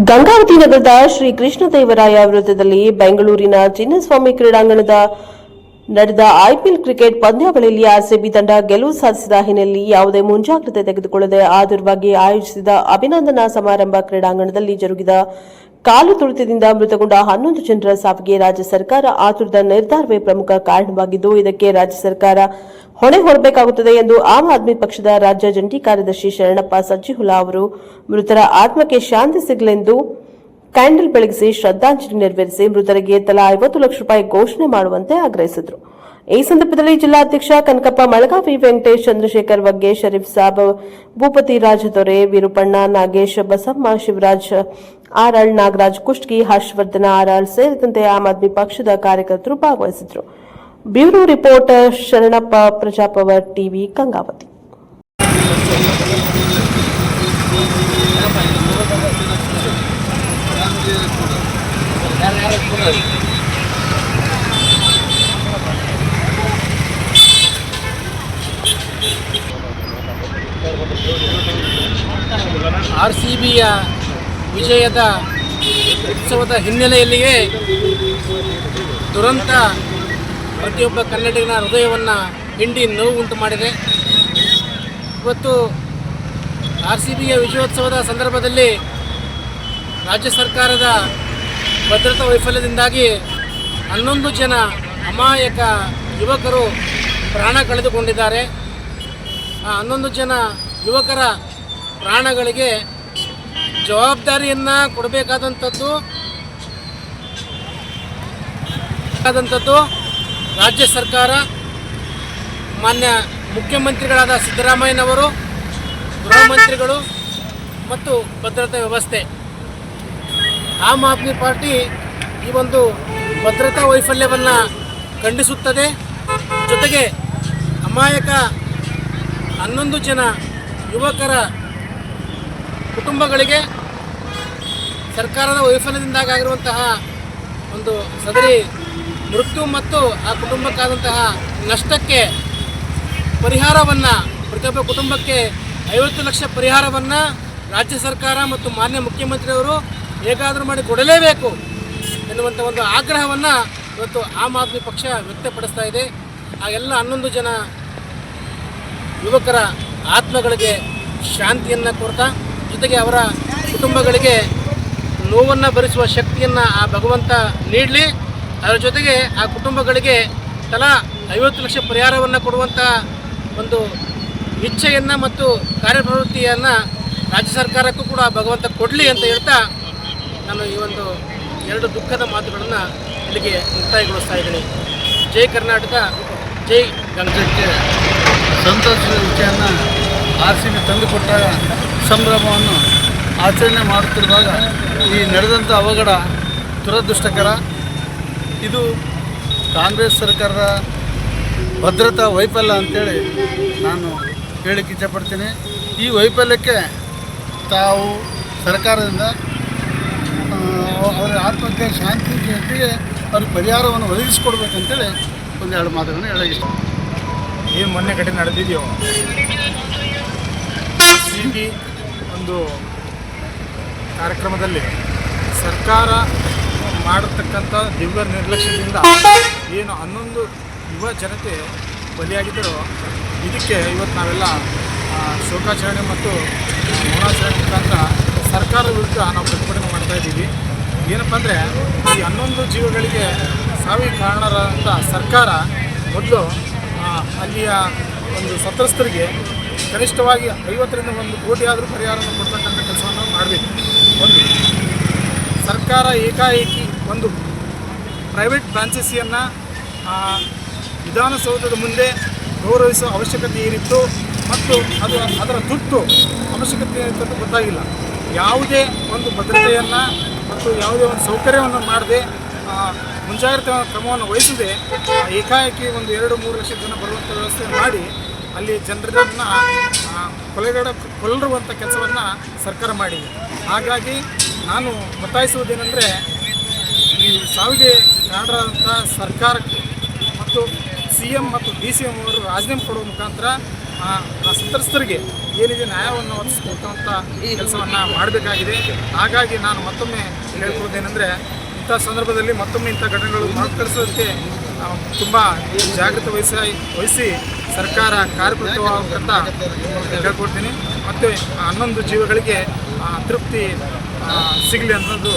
ಗಂಗಾವತಿ ನಗರದ ಶ್ರೀ ಕೃಷ್ಣದೇವರಾಯ ವೃತ್ತದಲ್ಲಿ ಬೆಂಗಳೂರಿನ ಚಿನ್ನಸ್ವಾಮಿ ಕ್ರೀಡಾಂಗಣದ ನಡೆದ ಐಪಿಎಲ್ ಕ್ರಿಕೆಟ್ ಪಂದ್ಯಾವಳಿಯಲ್ಲಿ ಆರ್ಸಿಬಿ ತಂಡ ಗೆಲುವು ಸಾಧಿಸಿದ ಹಿನ್ನೆಲೆಯಲ್ಲಿ ಯಾವುದೇ ಮುಂಜಾಗ್ರತೆ ತೆಗೆದುಕೊಳ್ಳದೆ ಆದುರ್ವಾಗಿ ಆಯೋಜಿಸಿದ ಅಭಿನಂದನಾ ಸಮಾರಂಭ ಕ್ರೀಡಾಂಗಣದಲ್ಲಿ ಜರುಗಿದ ಕಾಲು ತುಳಿತದಿಂದ ಮೃತಗೊಂಡ ಹನ್ನೊಂದು ಜನರ ಸಾವಿಗೆ ರಾಜ್ಯ ಸರ್ಕಾರ ಆತುರದ ನಿರ್ಧಾರವೇ ಪ್ರಮುಖ ಕಾರಣವಾಗಿದ್ದು, ಇದಕ್ಕೆ ರಾಜ್ಯ ಸರ್ಕಾರ ಹೊಣೆ ಹೊರಬೇಕಾಗುತ್ತದೆ ಎಂದು ಆಮ್ ಆದ್ಮಿ ಪಕ್ಷದ ರಾಜ್ಯ ಜಂಟಿ ಕಾರ್ಯದರ್ಶಿ ಶರಣಪ್ಪ ಸಜ್ಜಿಹುಲಾ ಅವರು ಮೃತರ ಆತ್ಮಕ್ಕೆ ಶಾಂತಿ ಸಿಗಲೆಂದು ಕ್ಯಾಂಡಲ್ ಬೆಳಗಿಸಿ ಶ್ರದ್ಧಾಂಜಲಿ ನೆರವೇರಿಸಿ ಮೃತರಿಗೆ ತಲಾ ಐವತ್ತು ಲಕ್ಷ ರೂಪಾಯಿ ಘೋಷಣೆ ಮಾಡುವಂತೆ ಆಗ್ರಹಿಸಿದರು. ಈ ಸಂದರ್ಭದಲ್ಲಿ ಜಿಲ್ಲಾಧ್ಯಕ್ಷ Kanakappa Malagavi Venkatesh, Chandrashekhar Vagge, Sharif Sab, Bhupathi Rajadore, Virupanna, Nagesh, Basamma, Shivaraj R R Nagaraj, Kushtagi, Harshavardhana R R ಸೇರಿದಂತೆ ಆಮ್ ಆದ್ಮಿ ಪಕ್ಷದ ಕಾರ್ಯಕರ್ತರು ಭಾಗವಹಿಸಿದರು bureau reporter Sharanappa Prajapower TV, Gangavathi. R C ಬಿಯ ವಿಜಯದ ಉತ್ಸವದ ಹಿನ್ನೆಲೆಯಲ್ಲಿಯೇ ದುರಂತ ಪ್ರತಿಯೊಬ್ಬ ಕನ್ನಡಿಗನ ಹೃದಯವನ್ನು ಹಿಂಡಿ ನೋವು ಉಂಟು ಮಾಡಿದೆ. ಇವತ್ತು ಆರ್ ಸಿ ಬಿಯ ವಿಜಯೋತ್ಸವದ ಸಂದರ್ಭದಲ್ಲಿ ರಾಜ್ಯ ಸರ್ಕಾರದ ಭದ್ರತಾ ವೈಫಲ್ಯದಿಂದಾಗಿ ಹನ್ನೊಂದು ಜನ ಅಮಾಯಕ ಯುವಕರು ಪ್ರಾಣ ಕಳೆದುಕೊಂಡಿದ್ದಾರೆ. ಆ ಹನ್ನೊಂದು ಜನ ಯುವಕರ ಪ್ರಾಣಗಳಿಗೆ ಜವಾಬ್ದಾರಿಯನ್ನು ಕೊಡಬೇಕಾದಂಥದ್ದು, ಆದಂಥದ್ದು ರಾಜ್ಯ ಸರ್ಕಾರ, ಮಾನ್ಯ ಮುಖ್ಯಮಂತ್ರಿಗಳಾದ ಸಿದ್ದರಾಮಯ್ಯನವರು, ಗೃಹ ಮಂತ್ರಿಗಳು ಮತ್ತು ಭದ್ರತಾ ವ್ಯವಸ್ಥೆ. ಆಮ್ ಆದ್ಮಿ ಪಾರ್ಟಿ ಈ ಒಂದು ಭದ್ರತಾ ವೈಫಲ್ಯವನ್ನು ಖಂಡಿಸುತ್ತದೆ. ಜೊತೆಗೆ ಅಮಾಯಕ ಹನ್ನೊಂದು ಜನ ಯುವಕರ ಕುಟುಂಬಗಳಿಗೆ ಸರ್ಕಾರದ ವೈಫಲ್ಯದಿಂದಾಗಿರುವಂತಹ ಒಂದು ಸದರಿ ಮೃತ್ಯು ಮತ್ತು ಆ ಕುಟುಂಬಕ್ಕಾದಂತಹ ನಷ್ಟಕ್ಕೆ ಪರಿಹಾರವನ್ನು, ಪ್ರತಿಯೊಬ್ಬ ಕುಟುಂಬಕ್ಕೆ ಐವತ್ತು ಲಕ್ಷ ಪರಿಹಾರವನ್ನು ರಾಜ್ಯ ಸರ್ಕಾರ ಮತ್ತು ಮಾನ್ಯ ಮುಖ್ಯಮಂತ್ರಿಯವರು ಹೇಗಾದರೂ ಮಾಡಿ ಕೊಡಲೇಬೇಕು ಎನ್ನುವಂಥ ಒಂದು ಆಗ್ರಹವನ್ನು ಇವತ್ತು ಆಮ್ ಆದ್ಮಿ ಪಕ್ಷ ವ್ಯಕ್ತಪಡಿಸ್ತಾ ಇದೆ. ಆ ಎಲ್ಲ ಹನ್ನೊಂದು ಜನ ಯುವಕರ ಆತ್ಮಗಳಿಗೆ ಶಾಂತಿಯನ್ನು ಕೋರ್ತಾ ಜೊತೆಗೆ ಅವರ ಕುಟುಂಬಗಳಿಗೆ ನೋವನ್ನು ಭರಿಸುವ ಶಕ್ತಿಯನ್ನು ಆ ಭಗವಂತ ನೀಡಲಿ. ಅದರ ಜೊತೆಗೆ ಆ ಕುಟುಂಬಗಳಿಗೆ ತಲಾ ಐವತ್ತು ಲಕ್ಷ ಪರಿಹಾರವನ್ನು ಕೊಡುವಂಥ ಒಂದು ಇಚ್ಛೆಯನ್ನು ಮತ್ತು ಕಾರ್ಯಪ್ರವೃತ್ತಿಯನ್ನು ರಾಜ್ಯ ಸರ್ಕಾರಕ್ಕೂ ಕೂಡ ಭಗವಂತ ಕೊಡಲಿ ಅಂತ ಹೇಳ್ತಾ ನಾನು ಈ ಒಂದು ಎರಡು ದುಃಖದ ಮಾತುಗಳನ್ನು ಇಲ್ಲಿಗೆ ಮುಕ್ತಾಯಗೊಳಿಸ್ತಾ ಇದ್ದೀನಿ. ಜೈ ಕರ್ನಾಟಕ, ಜೈ ಗಂಗಾ ರಾಜ್ಯಕ್ಕೆ ಸಂತೋಷದ ವಿಷಯವನ್ನು ಆರ್ ಸಿ ಬಿ ತಂದುಕೊಟ್ಟ ಸಂಭ್ರಮವನ್ನು ಆಚರಣೆ ಮಾಡುತ್ತಿರುವಾಗ ಈ ನಡೆದಂಥ ಅವಘಡ ದುರದೃಷ್ಟಕರ. ಇದು ಕಾಂಗ್ರೆಸ್ ಸರ್ಕಾರದ ಭದ್ರತಾ ವೈಫಲ್ಯ ಅಂತೇಳಿ ನಾನು ಹೇಳಕ್ಕೆ ಇಚ್ಛಪಡ್ತೀನಿ. ಈ ವೈಫಲ್ಯಕ್ಕೆ ತಾವು ಸರ್ಕಾರದಿಂದ ಅವರ ಆತ್ಮಹತ್ಯೆ, ಶಾಂತಿ ಜೊತೆಗೆ ಅವ್ರಿಗೆ ಪರಿಹಾರವನ್ನು ಒದಗಿಸಿಕೊಡ್ಬೇಕಂತೇಳಿ ಒಂದೆರಡು ಮಾತುಗಳನ್ನು ಹೇಳಕ್ಕೆ ಇಷ್ಟ ಏನು ಮೊನ್ನೆ ಕಡೆ ನಡೆದಿದೆಯೋ? ಸಿ ಬಿ ಒಂದು ಕಾರ್ಯಕ್ರಮದಲ್ಲಿ ಸರ್ಕಾರ ಮಾಡತಕ್ಕಂಥ ದಿವ್ಯ ನಿರ್ಲಕ್ಷ್ಯದಿಂದ ಏನು ಹನ್ನೊಂದು ಯುವ ಜನತೆ ಬಲಿಯಾಗಿದ್ದರೂ, ಇದಕ್ಕೆ ಇವತ್ತು ನಾವೆಲ್ಲ ಶೋಕಾಚರಣೆ ಮತ್ತು ಮೌನಾಚರಣೆ ಮುಖಾಂತರ ಸರ್ಕಾರದ ವಿರುದ್ಧ ನಾವು ಪ್ರತಿಭಟನೆ ಮಾಡ್ತಾ ಇದ್ದೀವಿ. ಏನಪ್ಪ ಅಂದರೆ, ಈ ಹನ್ನೊಂದು ಜೀವಗಳಿಗೆ ಸಾವಿಗೆ ಕಾರಣರಾದಂಥ ಸರ್ಕಾರ ಮೊದಲು ಅಲ್ಲಿಯ ಒಂದು ಸಂತ್ರಸ್ತರಿಗೆ ಕನಿಷ್ಠವಾಗಿ ಐವತ್ತರಿಂದ ಒಂದು ಕೋಟಿ ಆದರೂ ಪರಿಹಾರವನ್ನು ಕೊಡ್ತಕ್ಕಂಥ ಕೆಲಸವನ್ನು ಮಾಡಬೇಕು. ಒಂದು, ಸರ್ಕಾರ ಏಕಾಏಕಿ ಒಂದು ಪ್ರೈವೇಟ್ ಫ್ರಾಂಚೈಸಿಯನ್ನು ವಿಧಾನಸೌಧದ ಮುಂದೆ ಗೌರವಿಸುವ ಅವಶ್ಯಕತೆ ಏನಿತ್ತು ಮತ್ತು ಅದು ಅದರ ತುರ್ತು ಅವಶ್ಯಕತೆ ಏನಿತ್ತು ಗೊತ್ತಾಗಿಲ್ಲ. ಯಾವುದೇ ಒಂದು ಭದ್ರತೆಯನ್ನು ಮತ್ತು ಯಾವುದೇ ಒಂದು ಸೌಕರ್ಯವನ್ನು ಮಾಡದೆ ಮುಂಜಾಗ್ರತೆ ಕ್ರಮವನ್ನು ವಹಿಸದೆ ಏಕಾಏಕಿ ಒಂದು ಎರಡು ಮೂರು ಲಕ್ಷ ಜನ ಬರುವಂಥ ವ್ಯವಸ್ಥೆ ಮಾಡಿ ಅಲ್ಲಿ ಜನರನ್ನು ಕೊಲೆಗಡ ಕೊಲ್ಲರುವಂಥ ಕೆಲಸವನ್ನು ಸರ್ಕಾರ ಮಾಡಿದೆ. ಹಾಗಾಗಿ ನಾನು ಒತ್ತಾಯಿಸುವುದೇನೆಂದರೆ, ಈ ಸಾವಿಗೆ ಕಾರಣರಾದಂಥ ಸರ್ಕಾರ ಮತ್ತು ಸಿ ಎಂ ಮತ್ತು ಡಿ ಸಿ ಎಂ ಅವರು ರಾಜೀನಾಮೆ ಕೊಡುವ ಮುಖಾಂತರ, ಆ ಸಂತ್ರಸ್ತರಿಗೆ ಏನಿದೆ ನ್ಯಾಯವನ್ನು ಒದಗಿಸ್ಕೊಡುವಂಥ ಕೆಲಸವನ್ನು ಮಾಡಬೇಕಾಗಿದೆ. ಹಾಗಾಗಿ ನಾನು ಮತ್ತೊಮ್ಮೆ ಹೇಳ್ಕೊಳ್ಳೋದೇನೆಂದರೆ ಇಂಥ ಸಂದರ್ಭದಲ್ಲಿ ಮತ್ತೊಮ್ಮೆ ಇಂಥ ಘಟನೆಗಳು ಮರುಕಳಿಸೋದಕ್ಕೆ ತುಂಬ ಜಾಗೃತಿ ವಹಿಸಿ ವಹಿಸಿ ಸರ್ಕಾರ ಕಾರ್ಯಕೃತವಾಗಂತ ಹೇಳ್ಕೊಡ್ತೀನಿ. ಮತ್ತು ಹನ್ನೊಂದು ಜೀವಗಳಿಗೆ ತೃಪ್ತಿ ಸಿಗಲಿ ಅನ್ನೋದು